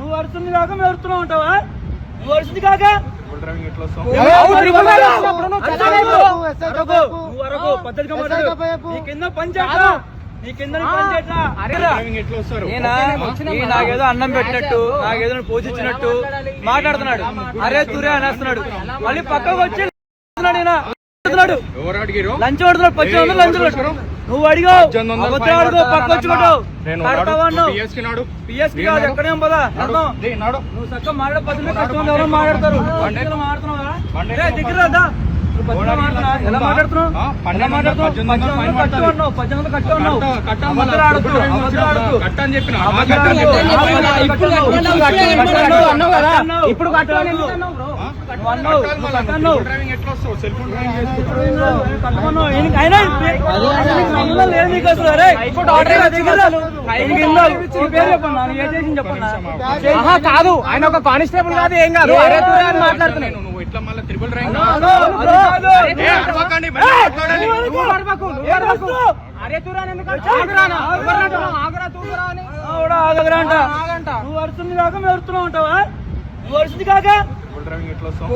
నువ్వు కాక మేము ఉంటావా నువ్వు కాక? పద్ధతిగా మాట్లాడు. నీ కింద నాకేదో అన్నం పెట్టినట్టు నాకేదో పోజిచ్చినట్టు మాట్లాడుతున్నాడు. అరే తురే అనేస్తున్నాడు. మళ్ళీ పక్కకు వచ్చి లంచ్ పడుతున్నాడు పచ్చి లంచ్ పడుతున్నాడు. నువ్వు అడిగావు. మాట్లాడతారు. ఇప్పుడు కదా? ఆయన ఒక కానిస్టేబుల్ కాదు ఏం కాదు అని మాట్లాడుతున్నాను నువ్వు ఇట్లా మళ్ళీ త్రిబుల్. అరే తురే అంటావు? ఆగురా, అంట. నువ్వు కాక మేము ఉంటావా నువ్వు కాక డ్రైవింగ్ ఎట్లా వస్తావు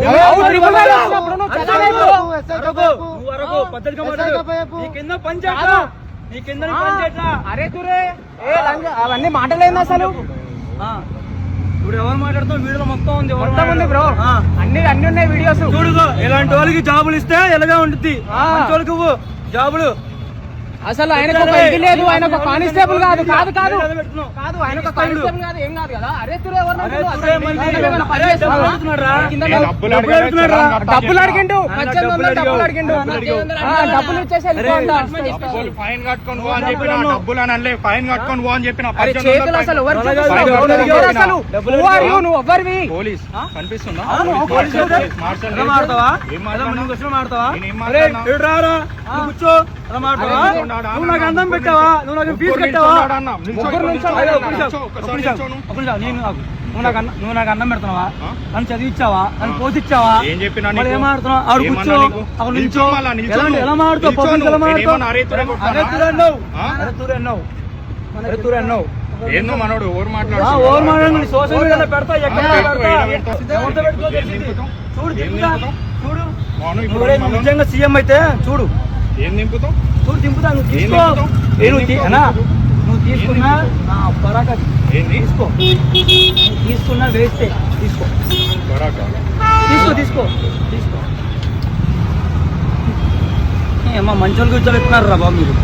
అవన్నీ మాటలేంది అసలు? ఆ. ఇప్పుడు ఎవరు మాట్లాడుతావు వీడియో మొత్తం ఉంది ఎవరు మొత్తం ఉంది బ్రో. అన్ని అన్ని ఉన్నాయి వీడియోస్. చూడుగో ఇలాంటి వాళ్ళకి జాబులు ఇస్తే ఎలాగా ఉంటుంది వాళ్ళకి జాబులు. అసలు ఆయనకు ఒక ఇది లేదు ఆయన ఒక కానిస్టేబుల్ కాదు కాదు కాదు. ఆయన ఒక కానిస్టేబుల్ కాదు ఏం కాదు కదా? అరే తురే. ఆయన? డబ్బులు. అడిగిండు ఆయన పద్దెనిమిది వందలు డబ్బులు. అడిగిండు. ఇచ్చేసి ఫైన్ కట్టుకొని పో అని చెప్పిన డబ్బులు అని అనలే. ఫైన్ కట్టుకొని పో అని చెప్పిన చేతులు అసలు ఎవరు. అసలు. నువ్వు ఎవరివి? పోలీస్. కనిపిస్తుందా? లేదు. మాడతావా ఏం మాడతావా కూర్చో. నువ్వు నాకు అందం అన్న. పెట్టావా? నువ్వు నాకు ఫీజు కట్టావా? నేను నువ్వు నాకు అన్న నువ్వు నాకు అన్నం పెడుతున్నావా? నన్ను చదివిచ్చావా? నన్ను. పోసిచ్చావా ఏం చెప్పినా? ఏం ఆడుతున్నావు ఆడు కూర్చో? అక్కడ. ఎలా మాడుతావు. పబ్లిక్ ఎలా మాడుతావు అన్నావు. ఏందో మనోడు? ఓవర్ మాట్లాడండి సోషల్ మీడియాలో పెడతా ఎక్కడ పెడతా? చూడు? చూడు. నిజంగా సీఎం అయితే చూడు. ఏం నింపుతావు? నువ్వు తీసుకో. ఏం నువ్వు తీసుకున్నా పరాకా తీసుకో. నువ్వు తీసుకున్నా వేస్తే తీసుకో. బరాకా. తీసుకో తీసుకో తీసుకో. ఏ అమ్మా మంచి వాళ్ళు కూర్చోబెట్టున్నారు రా బాబు మీరు.